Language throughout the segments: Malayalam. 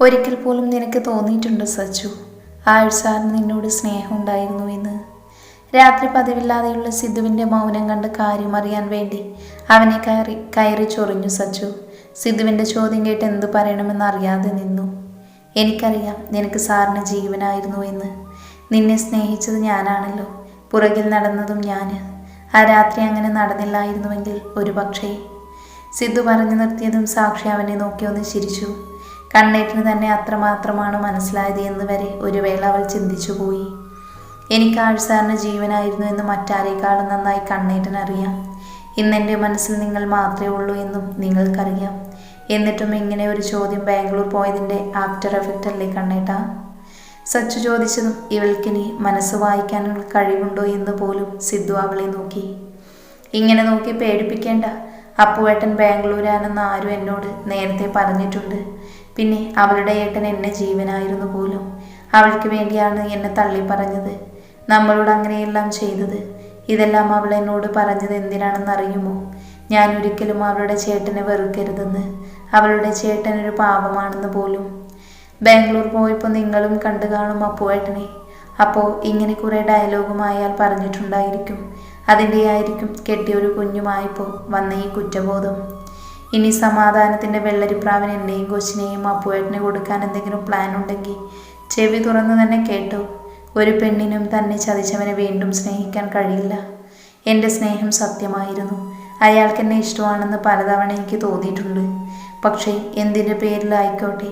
ഒരിക്കൽ പോലും നിനക്ക് തോന്നിയിട്ടുണ്ട് സച്ചു. ആഴ്സാറിന് നിന്നോട് സ്നേഹമുണ്ടായിരുന്നു എന്ന്. രാത്രി പതിവില്ലാതെയുള്ള സിദ്ധുവിന്റെ മൗനം കണ്ട് കാര്യം അറിയാൻ വേണ്ടി അവനെ കയറി കയറി ചൊറിഞ്ഞു സച്ചു. സിദ്ധുവിന്റെ ചോദ്യം കേട്ട് എന്തു പറയണമെന്ന് അറിയാതെ നിന്നു. എനിക്കറിയാം നിനക്ക് സാറിന് ജീവനായിരുന്നു എന്ന്. നിന്നെ സ്നേഹിച്ചത് ഞാനാണല്ലോ. പുറകിൽ നടന്നതും ഞാൻ ആ രാത്രി അങ്ങനെ നടന്നില്ലായിരുന്നുവെങ്കിൽ ഒരു പക്ഷേ സിദ്ധു പറഞ്ഞു നിർത്തിയതും സാക്ഷി അവനെ നോക്കി ഒന്ന് ചിരിച്ചു. കണ്ണേറ്റിന് തന്നെ അത്രമാത്രമാണ് മനസ്സിലായത് എന്ന് വരെ ഒരു വേള അവൾ ചിന്തിച്ചുപോയി എനിക്ക് ആഴ്സാറിന് ജീവനായിരുന്നു എന്ന് മറ്റാരേക്കാളും നന്നായി കണ്ണേറ്റൻ അറിയാം. ഇന്നെന്റെ മനസ്സിൽ നിങ്ങൾ മാത്രമേ ഉള്ളൂ എന്നും നിങ്ങൾക്കറിയാം. എന്നിട്ടും ഇങ്ങനെ ഒരു ചോദ്യം ബാംഗ്ലൂർ പോയതിന്റെ ആഫ്റ്റർ എഫക്റ്റ് അല്ലേ കണ്ണേട്ടാ? സച്ചു ചോദിച്ചതും ഇവൾക്കിനി മനസ്സ് വായിക്കാനുള്ള കഴിവുണ്ടോ എന്ന് പോലും സിദ്ധു അവളെ നോക്കി. ഇങ്ങനെ നോക്കി പേടിപ്പിക്കേണ്ട അപ്പുവേട്ടൻ ബാംഗ്ലൂരാണെന്ന് ആരും എന്നോട് നേരത്തെ പറഞ്ഞിട്ടുണ്ട്. പിന്നെ അവളുടെ ഏട്ടൻ എന്നെ ജീവനായിരുന്നു പോലും. അവൾക്ക് വേണ്ടിയാണ് എന്നെ തള്ളി പറഞ്ഞത്. നമ്മളോട് അങ്ങനെയെല്ലാം ചെയ്തത്. ഇതെല്ലാം അവൾ എന്നോട് പറഞ്ഞത് എന്തിനാണെന്ന് അറിയുമോ? ഞാൻ ഒരിക്കലും അവളുടെ ചേട്ടനെ വെറുക്കരുതെന്ന്. അവളുടെ ചേട്ടൻ ഒരു പാപമാണെന്ന് പോലും. ബാംഗ്ലൂർ പോയപ്പോൾ നിങ്ങളും കണ്ടു കാണും അപ്പുവേട്ടനെ അപ്പോൾ ഇങ്ങനെ കുറേ ഡയലോഗും അയാൾ പറഞ്ഞിട്ടുണ്ടായിരിക്കും. അതിന്റെ ആയിരിക്കും കെട്ടിയൊരു കുഞ്ഞുമായപ്പോൾ വന്ന ഈ കുറ്റബോധം. ഇനി സമാധാനത്തിന്റെ വെള്ളരിപ്രാവിന് എന്നെയും കൊച്ചിനെയും അപ്പുവേട്ടന് കൊടുക്കാൻ എന്തെങ്കിലും പ്ലാൻ ഉണ്ടെങ്കിൽ ചെവി തുറന്ന് തന്നെ കേട്ടു. ഒരു പെണ്ണിനും തന്നെ ചതിച്ചവനെ വീണ്ടും സ്നേഹിക്കാൻ കഴിയില്ല. എന്റെ സ്നേഹം സത്യമായിരുന്നു. അയാൾക്ക് എന്നെ ഇഷ്ടമാണെന്ന് പലതവണ എനിക്ക് തോന്നിയിട്ടുണ്ട്. പക്ഷേ എന്തിന്റെ പേരിലായിക്കോട്ടെ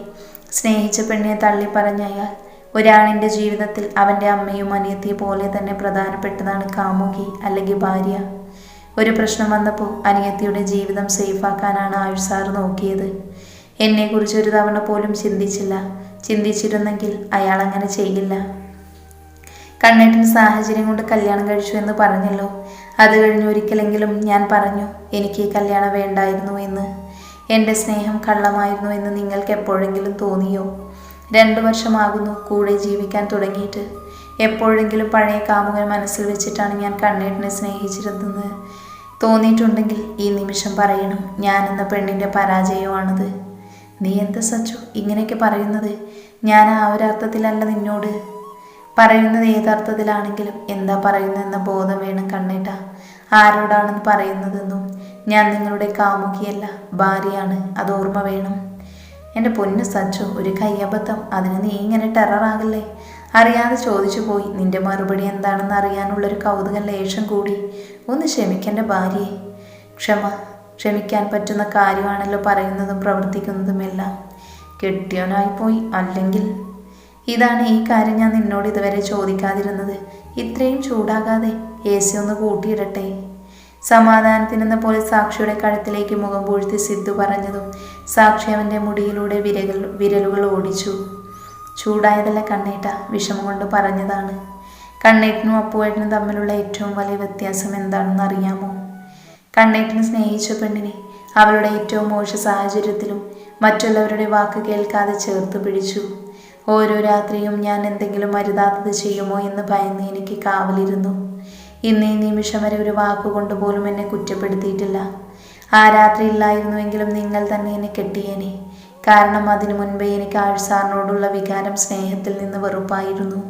സ്നേഹിച്ച പെണ്ണിനെ തള്ളി പറഞ്ഞ അയാൾ ഒരാളിന്റെ ജീവിതത്തിൽ അവന്റെ അമ്മയും അനിയത്തിയെ പോലെ തന്നെ പ്രധാനപ്പെട്ടതാണ് കാമുകി അല്ലെങ്കിൽ ഭാര്യ. ഒരു പ്രശ്നം വന്നപ്പോൾ അനിയത്തിയുടെ ജീവിതം സേഫാക്കാനാണ് ആയുഷ് സാർ നോക്കിയത്. എന്നെക്കുറിച്ച് ഒരു തവണ പോലും ചിന്തിച്ചില്ല. ചിന്തിച്ചിരുന്നെങ്കിൽ അയാൾ അങ്ങനെ ചെയ്യില്ല. കണ്ണേട്ടൻ സാഹചര്യം കൊണ്ട് കല്യാണം കഴിച്ചു എന്ന് പറഞ്ഞല്ലോ. അത് കഴിഞ്ഞ് ഒരിക്കലെങ്കിലും ഞാൻ പറഞ്ഞു എനിക്ക് ഈ കല്യാണം വേണ്ടായിരുന്നു എന്ന്. എന്റെ സ്നേഹം കള്ളമായിരുന്നു എന്ന് നിങ്ങൾക്ക് എപ്പോഴെങ്കിലും തോന്നിയോ? രണ്ടു വർഷമാകുന്നു കൂടെ ജീവിക്കാൻ തുടങ്ങിയിട്ട്. എപ്പോഴെങ്കിലും പഴയ കാമുകൻ മനസ്സിൽ വെച്ചിട്ടാണ് ഞാൻ കണ്ണേട്ടനെ സ്നേഹിച്ചിരുന്നത്. തോന്നിയിട്ടുണ്ടെങ്കിൽ ഈ നിമിഷം പറയണം എന്ന പെണ്ണിന്റെ പരാജയമാണത്. നീ എന്ത് സച്ചു ഇങ്ങനെയൊക്കെ പറയുന്നത്? ഞാൻ ആ ഒരു അർത്ഥത്തിലല്ല നിന്നോട്. പറയുന്നത് ഏതർത്ഥത്തിലാണെങ്കിലും എന്താ പറയുന്നതെന്ന ബോധം വേണം കണ്ണേട്ട. ആരോടാണെന്ന് പറയുന്നതെന്നും ഞാൻ നിങ്ങളുടെ കാമുകിയല്ല ഭാര്യയാണ് അത് ഓർമ്മ വേണം. എന്റെ പൊന്ന് സച്ചു ഒരു കയ്യബദ്ധം അതിന് നീ ഇങ്ങനെ ടെററാകല്ലേ അറിയാതെ ചോദിച്ചു പോയി നിന്റെ മറുപടി എന്താണെന്ന് അറിയാനുള്ളൊരു കൗതുക ലേശം കൂടി. ഒന്ന് ക്ഷമിക്കേണ്ട ഭാര്യയെ. ക്ഷമ ക്ഷമിക്കാൻ പറ്റുന്ന കാര്യമാണല്ലോ പറയുന്നതും പ്രവർത്തിക്കുന്നതുമെല്ലാം. കെട്ടിയവനായിപ്പോയി അല്ലെങ്കിൽ? ഇതാണ് ഈ കാര്യം ഞാൻ നിന്നോട് ഇതുവരെ ചോദിക്കാതിരുന്നത്. ഇത്രയും ചൂടാകാതെ എ സി ഒന്ന് കൂട്ടിയിടട്ടെ. സമാധാനത്തിനെന്ന പോലെ സാക്ഷിയുടെ കഴുത്തിലേക്ക് മുഖം പൂഴ്ത്തി സിദ്ധു പറഞ്ഞതും സാക്ഷി അവന്റെ മുടിയിലൂടെ വിരകൾ വിരലുകൾ ഓടിച്ചു. ചൂടായതല്ല കണ്ണേട്ട വിഷമം കൊണ്ട് പറഞ്ഞതാണ്. കണ്ണേട്ടനും അപ്പുവേട്ടനും തമ്മിലുള്ള ഏറ്റവും വലിയ വ്യത്യാസം എന്താണെന്ന് അറിയാമോ? കണ്ണേട്ടന് സ്നേഹിച്ച പെണ്ണിനെ അവളുടെ ഏറ്റവും മോശ സാഹചര്യത്തിലും മറ്റുള്ളവരുടെ വാക്ക് കേൾക്കാതെ ചേർത്ത് പിടിച്ചു. ഓരോ രാത്രിയും ഞാൻ എന്തെങ്കിലും അരുതാത്തത് ചെയ്യുമോ എന്ന് ഭയന്ന് എനിക്ക് കാവലിരുന്നു. ഇന്ന് ഈ നിമിഷം വരെ ഒരു വാക്കുകൊണ്ട് പോലും എന്നെ കുറ്റപ്പെടുത്തിയിട്ടില്ല. ആ രാത്രി ഇല്ലായിരുന്നുവെങ്കിലും നിങ്ങൾ തന്നെ എന്നെ കെട്ടിയേനെ. കാരണം അതിനു മുൻപേ എനിക്ക് ആഴ്സാറിനോടുള്ള വികാരം സ്നേഹത്തിൽ നിന്ന് വെറുപ്പായിരുന്നു.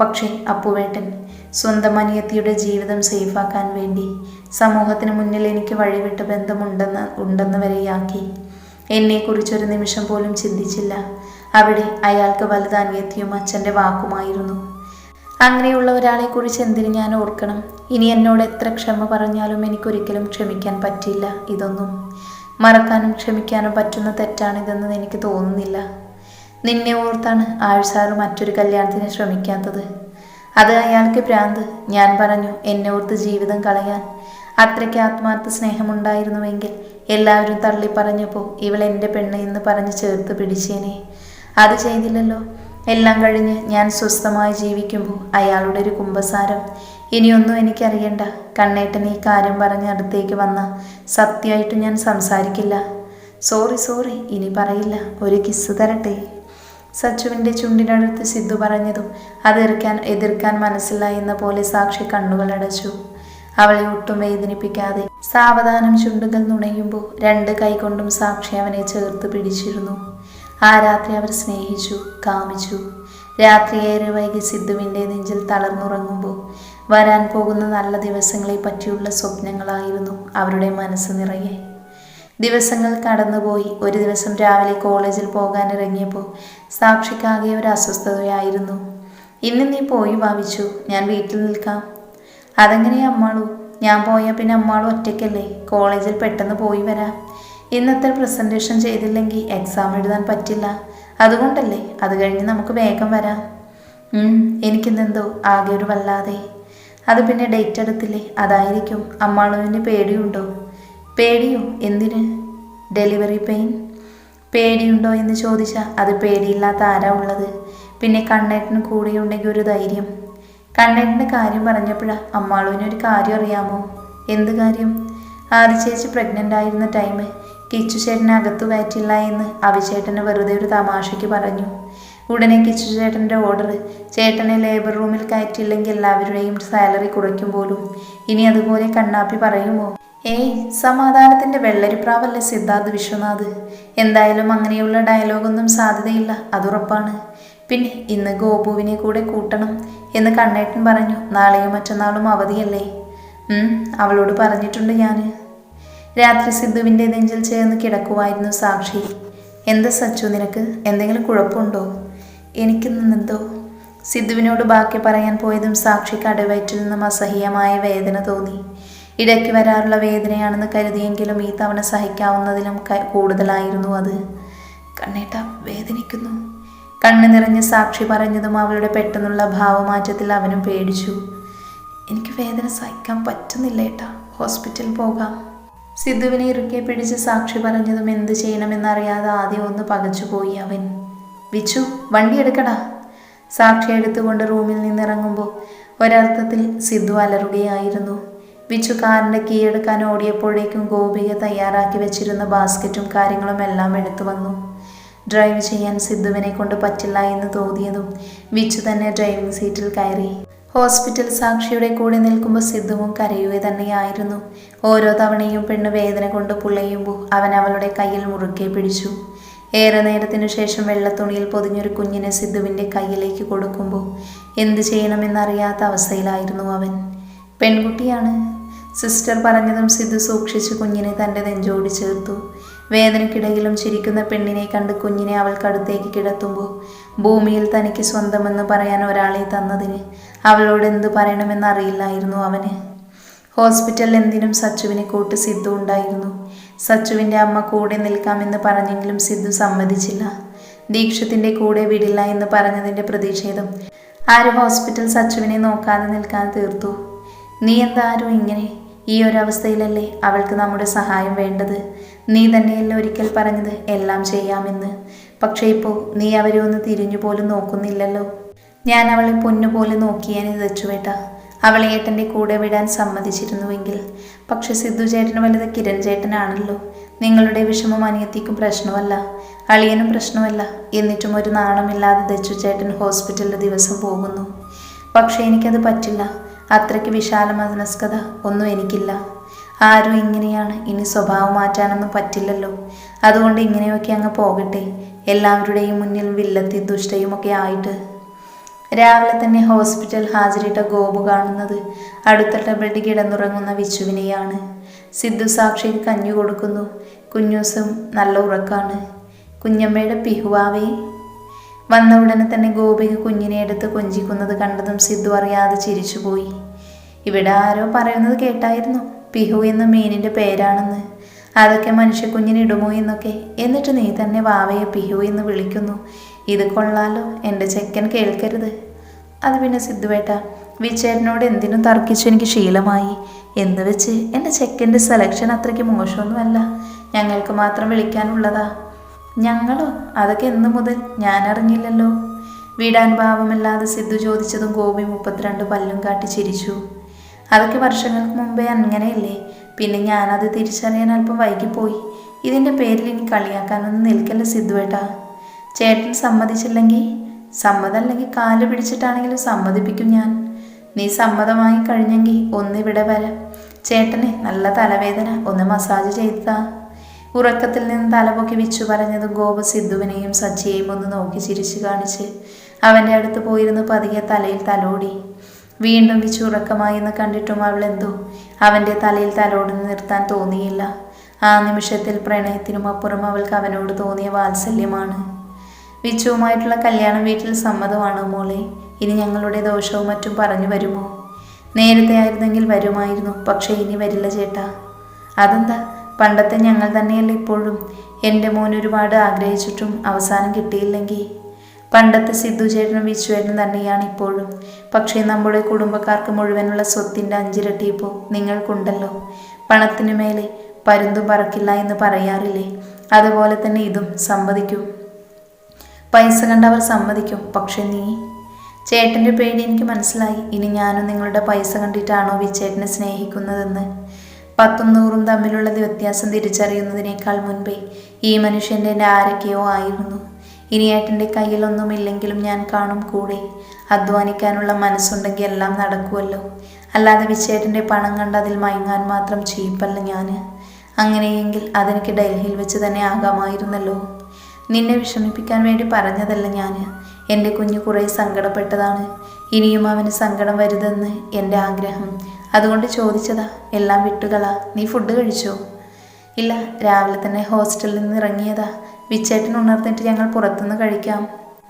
പക്ഷേ അപ്പുവേട്ടൻ സ്വന്തം അനിയത്തിയുടെ ജീവിതം സേഫാക്കാൻ വേണ്ടി സമൂഹത്തിന് മുന്നിൽ എനിക്ക് വഴിവിട്ട് ബന്ധമുണ്ടെന്ന് ഉണ്ടെന്ന് വരെയാക്കി എന്നെക്കുറിച്ചൊരു നിമിഷം പോലും ചിന്തിച്ചില്ല. അവിടെ അയാൾക്ക് വലുത് അനിയത്തിയും അച്ഛന്റെ വാക്കുമായിരുന്നു. അങ്ങനെയുള്ള ഒരാളെക്കുറിച്ച് എന്തിനു ഞാൻ ഓർക്കണം? ഇനി എന്നോട് എത്ര ക്ഷമ പറഞ്ഞാലും എനിക്കൊരിക്കലും ക്ഷമിക്കാൻ പറ്റില്ല ഇതൊന്നും. മറക്കാനും ക്ഷമിക്കാനും പറ്റുന്ന തെറ്റാണിതെന്ന് എനിക്ക് തോന്നുന്നില്ല. നിന്നെ ഓർത്താണ് ആഴ്സാറ് മറ്റൊരു കല്യാണത്തിന് ശ്രമിക്കാത്തത്. അത് അയാൾക്ക് പ്രാന്ത് ഞാൻ പറഞ്ഞു എന്നെ ഓർത്ത് ജീവിതം കളയാൻ. അത്രയ്ക്ക് ആത്മാർത്ഥ സ്നേഹമുണ്ടായിരുന്നുവെങ്കിൽ എല്ലാവരും തള്ളി പറഞ്ഞപ്പോൾ ഇവൾ എന്റെ പെണ്ണ് എന്ന് പറഞ്ഞ് ചേർത്ത് പിടിച്ചേനെ. അത് ചെയ്തില്ലല്ലോ. എല്ലാം കഴിഞ്ഞ് ഞാൻ സ്വസ്ഥമായി ജീവിക്കുമ്പോൾ അയാളുടെ ഒരു കുംഭസാരം ഇനിയൊന്നും എനിക്കറിയണ്ട. കണ്ണേട്ടൻ ഈ കാര്യം പറഞ്ഞ് അടുത്തേക്ക് വന്ന. സത്യമായിട്ട് ഞാൻ സംസാരിക്കില്ല. Sorry sorry. ഇനി പറയില്ല. ഒരു കിസ് തരട്ടെ? സച്ചുവിന്റെ ചുണ്ടിനടുത്ത് സിദ്ധു പറഞ്ഞതും അതെറിക്കാൻ എതിർക്കാൻ മനസ്സിലായി എന്ന പോലെ സാക്ഷി കണ്ണുകൾ അടച്ചു. അവളെ ഒട്ടും വേദനിപ്പിക്കാതെ സാവധാനം ചുണ്ടുകൾ നുണയുമ്പോൾ രണ്ട് കൈകൊണ്ടും സാക്ഷി അവനെ ചേർത്ത് പിടിച്ചിരുന്നു. ആ രാത്രി അവർ സ്നേഹിച്ചു കാമിച്ചു. രാത്രി ഏറെ വൈകി സിദ്ധുവിന്റെ നെഞ്ചിൽ തളർന്നുറങ്ങുമ്പോൾ വരാൻ പോകുന്ന നല്ല ദിവസങ്ങളെ പറ്റിയുള്ള സ്വപ്നങ്ങളായിരുന്നു അവരുടെ മനസ്സ് നിറയെ. ദിവസങ്ങൾ കടന്നുപോയി. ഒരു ദിവസം രാവിലെ കോളേജിൽ പോകാൻ ഇറങ്ങിയപ്പോൾ സാക്ഷിക്കാകെ ഒരു അസ്വസ്ഥതയായിരുന്നു. ഇന്ന് നീ പോയി ഭാവിച്ചു ഞാൻ വീട്ടിൽ നിൽക്കാം. അതെങ്ങനെയാ അമ്മാളു. ഞാൻ പോയാൽ പിന്നെ അമ്മാളും ഒറ്റയ്ക്കല്ലേ? കോളേജിൽ പെട്ടെന്ന് പോയി വരാം. ഇന്നത്തെ പ്രസന്റേഷൻ ചെയ്തില്ലെങ്കിൽ എക്സാം എഴുതാൻ പറ്റില്ല. അതുകൊണ്ടല്ലേ? അത് കഴിഞ്ഞ് നമുക്ക് വേഗം വരാം. എനിക്കിന്നെന്തോ ആകെ ഒരു വല്ലാതെ. അത് പിന്നെ ഡേറ്റ് എടുത്തില്ലേ? അതായിരിക്കും. അമ്മാളുവിന് പേടിയുണ്ടോ? പേടിയോ? എന്തിന്? Delivery pain? പേടിയുണ്ടോ എന്ന് ചോദിച്ചാൽ അത് പേടിയില്ലാത്ത ആരാ ഉള്ളത്? പിന്നെ കണ്ണേട്ടന് കൂടെയുണ്ടെങ്കിൽ ഒരു ധൈര്യം. കണ്ണേട്ടന്റെ കാര്യം പറഞ്ഞപ്പോഴാണ് അമ്മാളുവിനൊരു കാര്യം അറിയാമോ? എന്ത് കാര്യം? ആദ്യ ചേച്ചി പ്രഗ്നന്റ് ആയിരുന്ന ടൈം കിച്ചു ചേട്ടനെ അകത്തു കയറ്റില്ല എന്ന് അവിചേട്ടന് വെറുതെ ഒരു തമാശയ്ക്ക് പറഞ്ഞു. ഉടനെ കിച്ചു ചേട്ടന്റെ ഓർഡർ ചേട്ടനെ ലേബർ റൂമിൽ കയറ്റില്ലെങ്കിൽ എല്ലാവരുടെയും സാലറി കുറയ്ക്കും പോലും. ഇനി അതുപോലെ കണ്ണാപ്പി പറയുമോ? ഏയ് സമാധാനത്തിന്റെ വെള്ളരിപ്രാവല്ലേ സിദ്ധാർത്ഥ് വിശ്വനാഥ്? എന്തായാലും അങ്ങനെയുള്ള ഡയലോഗൊന്നും സാധ്യതയില്ല അതുറപ്പാണ്. പിന്നെ ഇന്ന് ഗോപുവിനെ കൂടെ കൂട്ടണം എന്ന് കണ്ണേട്ടൻ പറഞ്ഞു. നാളെയും മറ്റന്നാളും അവധിയല്ലേ? അവളോട് പറഞ്ഞിട്ടുണ്ട് ഞാൻ രാത്രി സിദ്ധുവിന്റെ നെഞ്ചിൽ ചേർന്ന് കിടക്കുമായിരുന്നു സാക്ഷി. എന്താ സച്ചു നിനക്ക്? എന്തെങ്കിലും കുഴപ്പമുണ്ടോ? എനിക്ക് നിന്നെന്തോ സിദ്ധുവിനോട് ബാക്കി പറയാൻ പോയതും സാക്ഷിക്ക് അടിവയറ്റിൽ നിന്നും അസഹ്യമായ വേദന തോന്നി. ഇടയ്ക്ക് വരാറുള്ള വേദനയാണെന്ന് കരുതിയെങ്കിലും ഈ തവണ സഹിക്കാവുന്നതിലും കൂടുതലായിരുന്നു അത്. കണ്ണേട്ട വേദനിക്കുന്നു. കണ്ണു നിറഞ്ഞ് സാക്ഷി പറഞ്ഞതും അവളുടെ പെട്ടെന്നുള്ള ഭാവമാറ്റത്തിൽ അവനും പേടിച്ചു. എനിക്ക് വേദന സഹിക്കാൻ പറ്റുന്നില്ല ഏട്ടാ. ഹോസ്പിറ്റലിൽ പോകാം. സിദ്ധുവിനെ ഇറുക്കെ പിടിച്ച് സാക്ഷി പറഞ്ഞതും എന്ത് ചെയ്യണമെന്നറിയാതെ ആദ്യം ഒന്ന് പകച്ചുപോയി അവൻ. വിച്ചു വണ്ടി എടുക്കടാ. സാക്ഷി എടുത്തുകൊണ്ട് റൂമിൽ നിന്നിറങ്ങുമ്പോൾ ഒരർത്ഥത്തിൽ സിദ്ധു അലറുകയായിരുന്നു. വിച്ചു കാറിന്റെ കീ എടുക്കാൻ ഓടിയപ്പോഴേക്കും ഗോപിക തയ്യാറാക്കി വെച്ചിരുന്ന ബാസ്ക്കറ്റും കാര്യങ്ങളും എല്ലാം എടുത്തു വന്നു. ഡ്രൈവ് ചെയ്യാൻ സിദ്ധുവിനെ കൊണ്ട് പറ്റില്ല എന്ന് തോന്നിയതും വിച്ചു തന്നെ ഡ്രൈവിംഗ് സീറ്റിൽ കയറി. ഹോസ്പിറ്റൽ സാക്ഷിയുടെ കൂടെ നിൽക്കുമ്പോൾ സിദ്ധുവും കരയുക തന്നെയായിരുന്നു. ഓരോ തവണയും പെണ്ണ് വേദന കൊണ്ട് പുളയുമ്പോൾ അവൻ അവളുടെ കയ്യിൽ മുറുക്കെ പിടിച്ചു. ഏറെ നേരത്തിനു ശേഷം വെള്ളത്തുണിയിൽ പൊതിഞ്ഞൊരു കുഞ്ഞിനെ സിദ്ധുവിന്റെ കയ്യിലേക്ക് കൊടുക്കുമ്പോൾ എന്തു ചെയ്യണമെന്നറിയാത്ത അവസ്ഥയിലായിരുന്നു അവൻ. പെൺകുട്ടിയാണ്. സിസ്റ്റർ പറഞ്ഞതും സിദ്ധു സൂക്ഷിച്ച് കുഞ്ഞിനെ തന്റെ നെഞ്ചോട് ചേർത്തു. വേദനയ്ക്കിടയിലും ചിരിക്കുന്ന പെണ്ണിനെ കണ്ട് കുഞ്ഞിനെ അവൾക്കടുത്തേക്ക് കിടത്തുമ്പോൾ ഭൂമിയിൽ തനിക്ക് സ്വന്തമെന്ന് പറയാൻ ഒരാളെ തന്നതിന് അവളോട് എന്ത് പറയണമെന്ന് അറിയില്ലായിരുന്നു അവന്. ഹോസ്പിറ്റലിൽ എന്തിനും സച്ചുവിനെ കൂട്ട് സിദ്ധു ഉണ്ടായിരുന്നു. സച്ചുവിന്റെ അമ്മ കൂടെ നിൽക്കാമെന്ന് പറഞ്ഞെങ്കിലും സിദ്ധു സമ്മതിച്ചില്ല. ദീക്ഷത്തിന്റെ കൂടെ വിടില്ല എന്ന് പറഞ്ഞതിന്റെ പ്രതിഷേധം ആരും ഹോസ്പിറ്റൽ സച്ചുവിനെ നോക്കാതെ നിൽക്കാൻ തീർത്തു. നീ എന്താരും ഇങ്ങനെ? ഈ ഒരവസ്ഥയിലല്ലേ അവൾക്ക് നമ്മുടെ സഹായം വേണ്ടത്? നീ തന്നെയല്ലേ ഒരിക്കൽ പറഞ്ഞത് എല്ലാം ചെയ്യാമെന്ന്. പക്ഷേ ഇപ്പോൾ നീ അവരെ ഒന്ന് തിരിഞ്ഞു പോലും നോക്കുന്നില്ലല്ലോ. ഞാൻ അവളെ പൊന്നുപോലെ നോക്കിയാൻ ഇതച്ചുവേട്ട അവളെ ഏട്ടന്റെ കൂടെ വിടാൻ സമ്മതിച്ചിരുന്നുവെങ്കിൽ. പക്ഷെ സിദ്ധു ചേട്ടന് വലുത് കിരൺ ചേട്ടനാണല്ലോ. നിങ്ങളുടെ വിഷമം അനിയത്തിക്കും പ്രശ്നമല്ല. അളിയനും പ്രശ്നമല്ല. എന്നിട്ടും ഒരു നാണമില്ലാതെ ദച്ചു ചേട്ടൻ ഹോസ്പിറ്റലിൽ ദിവസം പോകുന്നു. പക്ഷേ എനിക്കത് പറ്റില്ല. അത്രയ്ക്ക് വിശാല മനസ്കത ഒന്നും എനിക്കില്ല. ആരും ഇങ്ങനെയാണ് ഇനി സ്വഭാവം മാറ്റാനൊന്നും പറ്റില്ലല്ലോ. അതുകൊണ്ട് ഇങ്ങനെയൊക്കെ അങ്ങ് പോകട്ടെ. എല്ലാവരുടെയും മുന്നിൽ വില്ലത്തി ദുഷ്ടയുമൊക്കെ ആയിട്ട്. രാവിലെ തന്നെ ഹോസ്പിറ്റൽ ഹാജരിട്ട ഗോപു കാണുന്നത് അടുത്ത ബെഡ് കിടന്നുറങ്ങുന്ന വിച്ചുവിനെയാണ്. സിദ്ധു സാക്ഷി കഞ്ഞു കൊടുക്കുന്നു. കുഞ്ഞൂസും നല്ല ഉറക്കാണ്. കുഞ്ഞമ്മയുടെ പിഹുവാവേ വന്ന ഉടനെ തന്നെ ഗോപിക കുഞ്ഞിനെ എടുത്ത് കൊഞ്ചിക്കുന്നത് കണ്ടതും സിദ്ധു അറിയാതെ ചിരിച്ചുപോയി. ഇവിടെ ആരോ പറയുന്നത് കേട്ടായിരുന്നു. പിഹു എന്ന മീനിന്റെ പേരാണെന്ന്. അതൊക്കെ മനുഷ്യക്കുഞ്ഞിന് ഇടുമോ എന്നൊക്കെ. എന്നിട്ട് നീ തന്നെ വാവയെ പിഹു എന്ന് വിളിക്കുന്നു. ഇത് കൊള്ളാലോ എന്റെ ചെക്കൻ കേൾക്കരുത്. അത് പിന്നെ സിദ്ധുവേട്ട വിച്ചേട്ടനോട് എന്തിനും തർക്കിച്ചു എനിക്ക് ശീലമായി. എന്ന് വെച്ച് എന്റെ ചെക്കന്റെ സെലക്ഷൻ അത്രയ്ക്ക് മോശമൊന്നുമല്ല. ഞങ്ങൾക്ക് മാത്രം വിളിക്കാനുള്ളതാ. ഞങ്ങളോ? അതൊക്കെ എന്ന് മുതൽ ഞാൻ അറിഞ്ഞില്ലല്ലോ വീടാൻ ഭാവമില്ലാതെ സിദ്ധു ചോദിച്ചതും ഗോപി മുപ്പത്തിരണ്ട് പല്ലും കാട്ടി ചിരിച്ചു. അതൊക്കെ വർഷങ്ങൾക്ക് മുമ്പേ അങ്ങനെയല്ലേ? പിന്നെ ഞാനത് തിരിച്ചറിയാൻ അല്പം വൈകിപ്പോയി. ഇതിന്റെ പേരിൽ ഇനി കളിയാക്കാനൊന്നും നിൽക്കല്ല സിദ്ധുവേട്ടാ? ചേട്ടൻ സമ്മതിച്ചില്ലെങ്കിൽ സമ്മതമല്ലെങ്കിൽ കാൽ പിടിച്ചിട്ടാണെങ്കിലും സമ്മതിപ്പിക്കും ഞാൻ. നീ സമ്മതമായി കഴിഞ്ഞെങ്കിൽ ഒന്നിവിടെ വരാം. ചേട്ടന് നല്ല തലവേദന ഒന്ന് മസാജ് ചെയ്താ. ഉറക്കത്തിൽ നിന്ന് തലപൊക്കി വിച്ചു പറഞ്ഞതും ഗോപ സിദ്ധുവിനെയും സജ്ജയെയും ഒന്ന് നോക്കി ചിരിച്ചു കാണിച്ച് അവന്റെ അടുത്ത് പോയിരുന്ന് പതിയെ തലയിൽ തലോടി. വീണ്ടും വിച്ചു ഉറക്കമായി എന്ന് കണ്ടിട്ടും അവൾ എന്തോ അവന്റെ തലയിൽ തലോടുന്ന് നിർത്താൻ തോന്നിയില്ല. ആ നിമിഷത്തിൽ പ്രണയത്തിനും അപ്പുറം അവൾക്ക് അവനോട് തോന്നിയ വാത്സല്യമാണ്. വിച്ചുവുമായിട്ടുള്ള കല്യാണം വീട്ടിൽ സമ്മതമാണോ മോളെ? ഇനി ഞങ്ങളുടെ ദോഷവും മറ്റും പറഞ്ഞു വരുമോ? നേരത്തെ ആയിരുന്നെങ്കിൽ വരുമായിരുന്നു പക്ഷേ ഇനി വരില്ല ചേട്ടാ. അതെന്താ? പണ്ടത്തെ ഞങ്ങൾ തന്നെയല്ലേ ഇപ്പോഴും? എന്റെ മോൻ ഒരുപാട് ആഗ്രഹിച്ചിട്ടും അവസാനം കിട്ടിയില്ലെങ്കിൽ പണ്ടത്തെ സിദ്ധു ചേട്ടനും വിശ്വേട്ടനും തന്നെയാണ് ഇപ്പോഴും. പക്ഷേ നമ്മുടെ കുടുംബക്കാർക്ക് മുഴുവനുള്ള സ്വത്തിന്റെ അഞ്ചിരട്ടി ഇപ്പോൾ നിങ്ങൾക്കുണ്ടല്ലോ. പണത്തിന് മേലെ പരുന്തും പറക്കില്ല എന്ന് പറയാറില്ലേ? അതുപോലെ തന്നെ ഇതും സമ്മതിക്കും. പൈസ കണ്ടവർ സമ്മതിക്കും. പക്ഷെ നീ? ചേട്ടന്റെ പേടി എനിക്ക് മനസ്സിലായി. ഇനി ഞാനും നിങ്ങളുടെ പൈസ കണ്ടിട്ടാണോ വിച്ചേട്ടനെ സ്നേഹിക്കുന്നതെന്ന്? പത്തും നൂറും തമ്മിലുള്ള വ്യത്യാസം തിരിച്ചറിയുന്നതിനേക്കാൾ മുൻപേ ഈ മനുഷ്യന്റെ എന്റെ ആരൊക്കെയോ ആയിരുന്നു. ഇനി ഏട്ടന്റെ കയ്യിലൊന്നുമില്ലെങ്കിലും ഞാൻ കാണും കൂടെ. അധ്വാനിക്കാനുള്ള മനസ്സുണ്ടെങ്കിൽ എല്ലാം നടക്കുമല്ലോ അല്ലാതെ വിച്ചേട്ടന്റെ പണം കണ്ട് അതിൽ മയങ്ങാൻ മാത്രം ചീപ്പല്ല ഞാൻ അങ്ങനെയെങ്കിൽ അതെനിക്ക് ഡൽഹിയിൽ വെച്ച് തന്നെ ആകാമായിരുന്നല്ലോ. നിന്നെ വിഷമിപ്പിക്കാൻ വേണ്ടി പറഞ്ഞതല്ല ഞാൻ എന്റെ കുഞ്ഞു കുറേ സങ്കടപ്പെട്ടതാണ്. ഇനിയും അവന് സങ്കടം വരുതെന്ന് എന്റെ ആഗ്രഹം. അതുകൊണ്ട് ചോദിച്ചതാ എല്ലാം വിട്ടുകളാ നീ ഫുഡ് കഴിച്ചോ? ഇല്ല രാവിലെ തന്നെ ഹോസ്റ്റലിൽ നിന്ന് ഇറങ്ങിയതാ. വിച്ചേട്ടൻ ഉണർന്നിട്ട് ഞങ്ങൾ പുറത്തുനിന്ന് കഴിക്കാം.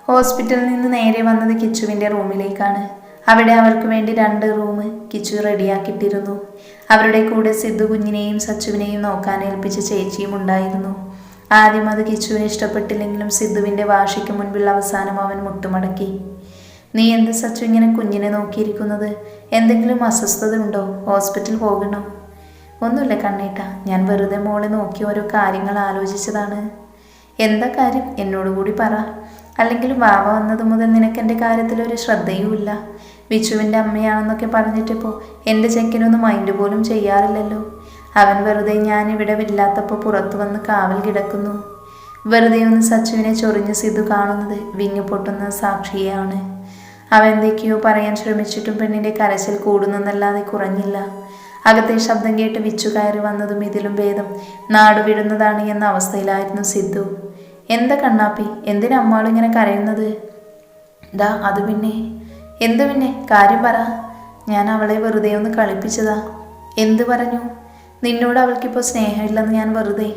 ഹോസ്പിറ്റലിൽ നിന്ന് നേരെ വന്നത് കിച്ചുവിന്റെ റൂമിലേക്കാണ്. അവിടെ അവർക്ക് വേണ്ടി രണ്ട് റൂം കിച്ചു റെഡിയാക്കിയിട്ടിരുന്നു. അവരുടെ കൂടെ സിദ്ധു കുഞ്ഞിനെയും സച്ചുവിനെയും നോക്കാൻ ഏൽപ്പിച്ച ചേച്ചിയും ഉണ്ടായിരുന്നു. ആദ്യം അത് കിച്ചുവിന് ഇഷ്ടപ്പെട്ടില്ലെങ്കിലും സിദ്ധുവിന്റെ വാശിക്ക് മുൻപിൽ അവസാനം അവൻ മുട്ടുമടക്കി. നീ എന്ത് സച്ചു ഇങ്ങനെ കുഞ്ഞിനെ നോക്കിയിരിക്കുന്നത്? എന്തെങ്കിലും അസ്വസ്ഥത ഉണ്ടോ ഹോസ്പിറ്റൽ പോകണോ? ഒന്നുമില്ല കണ്ണേട്ട. ഞാൻ വെറുതെ മോളെ നോക്കി ഓരോ കാര്യങ്ങൾ ആലോചിച്ചതാണ്. എന്താ കാര്യം? എന്നോട് കൂടി പറ. അല്ലെങ്കിൽ വാവ വന്നത് മുതൽ നിനക്ക് എന്റെ കാര്യത്തിൽ ഒരു ശ്രദ്ധയുമില്ല വിച്ചുവിന്റെ അമ്മയാണെന്നൊക്കെ പറഞ്ഞിട്ടിപ്പോൾ എന്റെ ചെക്കനൊന്നും മൈൻഡ് പോലും ചെയ്യാറില്ലല്ലോ. അവൻ വെറുതെ ഞാൻ ഇവിടെ ഇല്ലാത്തപ്പോൾ പുറത്തു വന്ന് കാവൽ കിടക്കുന്നു. വെറുതെ ഒന്ന് സച്ചുവിനെ ചൊറിഞ്ഞ് സിധു കാണുന്നത് വിങ്ങി പൊട്ടുന്ന സാക്ഷിയാണ് അവൻ എന്തൊക്കെയോ പറയാൻ ശ്രമിച്ചിട്ടും പെണ്ണിന്റെ കരച്ചിൽ കൂടുന്നെന്നല്ലാതെ കുറഞ്ഞില്ല. അകത്തെ ശബ്ദം കേട്ട് വിച്ചു കയറി വന്നതും ഇതിലും ഭേദം. നാടുവിടുന്നതാണ് എന്ന അവസ്ഥയിലായിരുന്നു സിദ്ധു. എന്താ കണ്ണാപ്പി? എന്തിനാ അമ്മാളിങ്ങനെ കരയുന്നത്? ദാ അത് പിന്നെ. എന്ത് പിന്നെ? കാര്യം പറ. ഞാൻ അവളെ വെറുതെ ഒന്ന് കളിപ്പിച്ചതാ. എന്ത് പറഞ്ഞു? നിന്നോട് അവൾക്കിപ്പോൾ സ്നേഹമില്ലെന്ന് ഞാൻ വെറുതെ.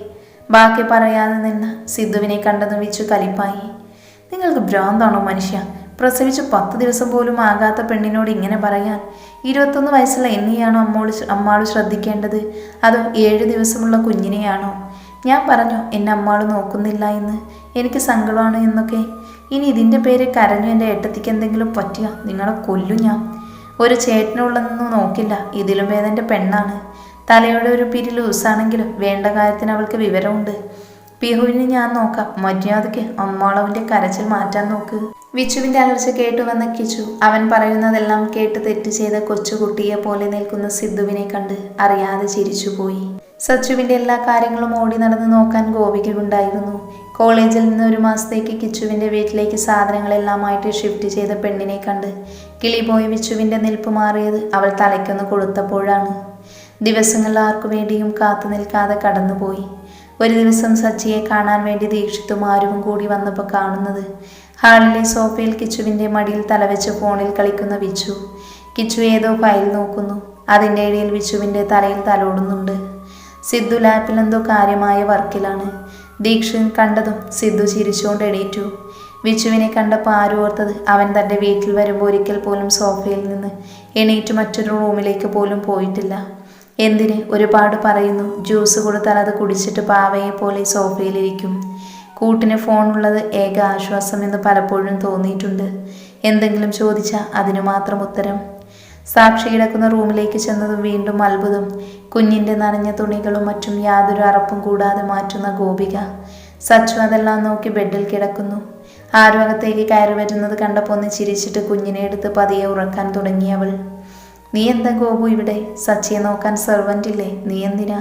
ബാക്കി പറയാതെ നിന്ന് സിദ്ധുവിനെ കണ്ടെന്ന് വിച്ചു കലിപ്പായി. നിങ്ങൾക്ക് ഭ്രാന്താണോ മനുഷ്യ? പ്രസവിച്ച് പത്ത് ദിവസം പോലും ആകാത്ത പെണ്ണിനോട് ഇങ്ങനെ പറയാൻ ഇരുപത്തൊന്ന് വയസ്സുള്ള എന്നെയാണോ അമ്മോട് അമ്മാൾ ശ്രദ്ധിക്കേണ്ടത്? അതോ ഏഴ് ദിവസമുള്ള കുഞ്ഞിനെയാണോ? ഞാൻ പറഞ്ഞു എന്നെ അമ്മാൾ നോക്കുന്നില്ല എന്ന്. എനിക്ക് സങ്കടമാണ് എന്നൊക്കെ. ഇനി ഇതിന്റെ പേര് കരഞ്ഞു എന്റെ ഏട്ടത്തിക്ക് എന്തെങ്കിലും പറ്റിയ? നിങ്ങളെ കൊല്ലും ഞാൻ. ഒരു ചേട്ടനുള്ളതൊന്നും നോക്കില്ല. ഇതിലും ഏതെന്റെ പെണ്ണാണ്. തലയുടെ ഒരു പിരി ലൂസാണെങ്കിലും വേണ്ട കാര്യത്തിന് അവൾക്ക് വിവരമുണ്ട്. പിഹുവിന് ഞാൻ നോക്കാം. മര്യാദയ്ക്ക് അമ്മോളവന്റെ കരച്ചിൽ മാറ്റാൻ നോക്ക്. വിച്ചുവിന്റെ അലർച്ച കേട്ടു വന്ന കിച്ചു. അവൻ പറയുന്നതെല്ലാം കേട്ട് തെറ്റ് ചെയ്ത കൊച്ചുകുട്ടിയെ പോലെ നിൽക്കുന്ന സിദ്ധുവിനെ കണ്ട് അറിയാതെ ചിരിച്ചുപോയി. സച്ചുവിന്റെ എല്ലാ കാര്യങ്ങളും ഓടി നടന്ന് നോക്കാൻ ഗോപികയുണ്ടായിരുന്നു. കോളേജിൽ നിന്ന് ഒരു മാസത്തേക്ക് കിച്ചുവിന്റെ വീട്ടിലേക്ക് സാധനങ്ങളെല്ലാമായിട്ട് ഷിഫ്റ്റ് ചെയ്ത പെണ്ണിനെ കണ്ട് കിളി പോയി വിച്ചുവിന്റെ നിൽപ്പ് മാറിയത് അവൾ തലയ്ക്കൊന്ന് കൊടുത്തപ്പോഴാണ് ദിവസങ്ങൾ ആർക്കു വേണ്ടിയും കാത്തു നിൽക്കാതെ കടന്നുപോയി. ഒരു ദിവസം സച്ചിയെ കാണാൻ വേണ്ടി ദീക്ഷിത്തും ആരുവും കൂടി വന്നപ്പോൾ കാണുന്നത്. ഹാളിലെ സോഫയിൽ കിച്ചുവിന്റെ മടിയിൽ തലവെച്ച് ഫോണിൽ കളിക്കുന്ന വിച്ചു. കിച്ചു ഏതോ ഫയൽ നോക്കുന്നു. അതിന്റെ ഇടയിൽ വിച്ചുവിന്റെ തലയിൽ തലോടുന്നുണ്ട്. സിദ്ധു ലാപ്പിൽ എന്തോ കാര്യമായ വർക്കിലാണ്. ദീക്ഷൻ കണ്ടതും സിദ്ധു ചിരിച്ചുകൊണ്ട് എണീറ്റു. വിച്ചുവിനെ കണ്ടപ്പോൾ ആരും ഓർത്തത് അവൻ തന്റെ വീട്ടിൽ വരുമ്പോൾ ഒരിക്കൽ പോലും സോഫയിൽ നിന്ന് എണീറ്റ് മറ്റൊരു റൂമിലേക്ക് പോലും പോയിട്ടില്ല. എന്തിന്? ഒരുപാട് പറയുന്നു. ജ്യൂസ് കൊടുത്താൽ അത് കുടിച്ചിട്ട് പാവയെ പോലെ സോഫയിലിരിക്കും. കൂട്ടിന് ഫോണുള്ളത് ഏക ആശ്വാസം എന്ന് പലപ്പോഴും തോന്നിയിട്ടുണ്ട്. എന്തെങ്കിലും ചോദിച്ചാൽ അതിനു മാത്രം ഉത്തരം. സാക്ഷി കിടക്കുന്ന റൂമിലേക്ക് ചെന്നതും വീണ്ടും അത്ഭുതം. കുഞ്ഞിന്റെ നനഞ്ഞ തുണികളും മറ്റും യാതൊരു അറപ്പും കൂടാതെ മാറ്റുന്ന ഗോപിക. സച്ചു അതെല്ലാം നോക്കി ബെഡിൽ കിടക്കുന്നു. ആരും കയറി വരുന്നത് കണ്ടപ്പോൾ ഒന്ന് ചിരിച്ചിട്ട് കുഞ്ഞിനെ എടുത്ത് പതിയെ ഉറക്കാൻ തുടങ്ങി അവൾ. നീ എന്താ ഗോപു ഇവിടെ? സച്ചിയെ നോക്കാൻ സെർവന്റ് ഇല്ലേ? നീ എന്തിനാ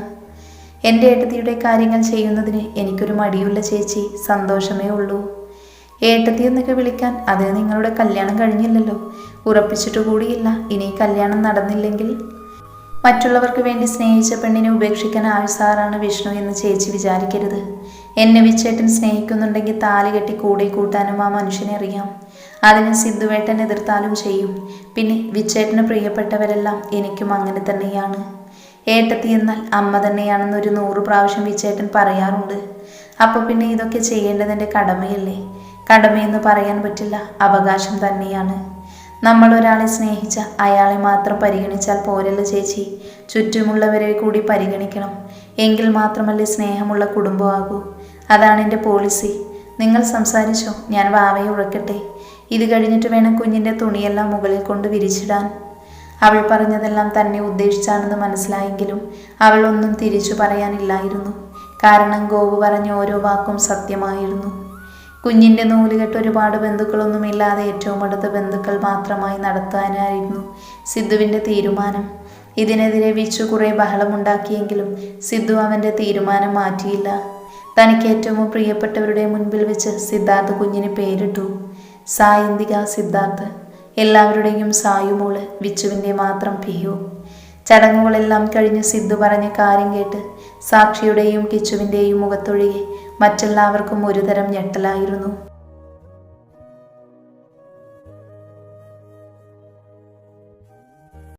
എന്റെ ഏട്ടത്തിയുടെ കാര്യങ്ങൾ ചെയ്യുന്നതിന് എനിക്കൊരു മടിയുള്ള ചേച്ചി. സന്തോഷമേ ഉള്ളൂ. ഏട്ടത്തി എന്നൊക്കെ വിളിക്കാൻ അത് നിങ്ങളുടെ കല്യാണം കഴിഞ്ഞില്ലല്ലോ. ഉറപ്പിച്ചിട്ട് കൂടിയില്ല. ഇനി കല്യാണം നടന്നില്ലെങ്കിൽ മറ്റുള്ളവർക്ക് വേണ്ടി സ്നേഹിച്ച പെണ്ണിനെ ഉപേക്ഷിക്കാൻ ആഴ്സാറാണ് വിഷ്ണു എന്ന് ചേച്ചി വിചാരിക്കരുത്. എന്നെ വിച്ചേട്ടൻ സ്നേഹിക്കുന്നുണ്ടെങ്കിൽ താലി കെട്ടി കൂടെ കൂട്ടാനും ആ മനുഷ്യനെ അറിയാം. അതിന് സിദ്ധുവേട്ടൻ എതിർത്താലും ചെയ്യും. പിന്നെ വിച്ചേട്ടന് പ്രിയപ്പെട്ടവരെല്ലാം എനിക്കും അങ്ങനെ തന്നെയാണ്. ഏട്ടത്തി എന്നാൽ അമ്മ തന്നെയാണെന്നൊരു നൂറ് പ്രാവശ്യം വിച്ചേട്ടൻ പറയാറുണ്ട്. അപ്പോൾ പിന്നെ ഇതൊക്കെ ചെയ്യേണ്ടത് എന്റെ കടമയല്ലേ? കടമയെന്ന് പറയാൻ പറ്റില്ല അവകാശം തന്നെയാണ്. നമ്മൾ ഒരാളെ സ്നേഹിച്ച അയാളെ മാത്രം പരിഗണിച്ചാൽ പോരല്ല ചേച്ചി. ചുറ്റുമുള്ളവരെ കൂടി പരിഗണിക്കണം. എങ്കിൽ മാത്രമല്ലേ സ്നേഹമുള്ള കുടുംബമാകൂ. അതാണ് എന്റെ പോളിസി. നിങ്ങൾ സംസാരിച്ചോ ഞാൻ വാവയെ ഉറക്കട്ടെ. ഇത് കഴിഞ്ഞിട്ട് വേണം കുഞ്ഞിന്റെ തുണിയെല്ലാം മുകളിൽ കൊണ്ട് വിരിച്ചിടാൻ. അവൾ പറഞ്ഞതെല്ലാം തന്നെ ഉദ്ദേശിച്ചാണെന്ന് മനസ്സിലായെങ്കിലും അവൾ ഒന്നും തിരിച്ചു പറയാനില്ലായിരുന്നു. കാരണം ഗോപു പറഞ്ഞ ഓരോ വാക്കും സത്യമായിരുന്നു. കുഞ്ഞിന്റെ നൂലുകെട്ട് ഒരുപാട് ബന്ധുക്കളൊന്നുമില്ലാതെ ഏറ്റവും അടുത്ത ബന്ധുക്കൾ മാത്രമായി നടത്താനായിരുന്നു സിദ്ധുവിന്റെ തീരുമാനം. ഇതിനെതിരെ വിച്ചു കുറേ ബഹളമുണ്ടാക്കിയെങ്കിലും സിദ്ധു അവന്റെ തീരുമാനം മാറ്റിയില്ല. തനിക്ക് ഏറ്റവും പ്രിയപ്പെട്ടവരുടെ മുൻപിൽ വെച്ച് സിദ്ധാർത്ഥ് കുഞ്ഞിന് പേരിട്ടു. സായന്തിക സിദ്ധാർത്ഥ് എല്ലാവരുടെയും സായുമോൾ വിച്ചുവിന്റെ മാത്രം പിയു ചടങ്ങുകളെല്ലാം കഴിഞ്ഞ് സിദ്ധു പറഞ്ഞ കാര്യം കേട്ട് സാക്ഷിയുടെയും കിച്ചുവിന്റെയും മുഖത്തൊഴികെ മറ്റെല്ലാവർക്കും ഒരുതരം ഞെട്ടലായിരുന്നു.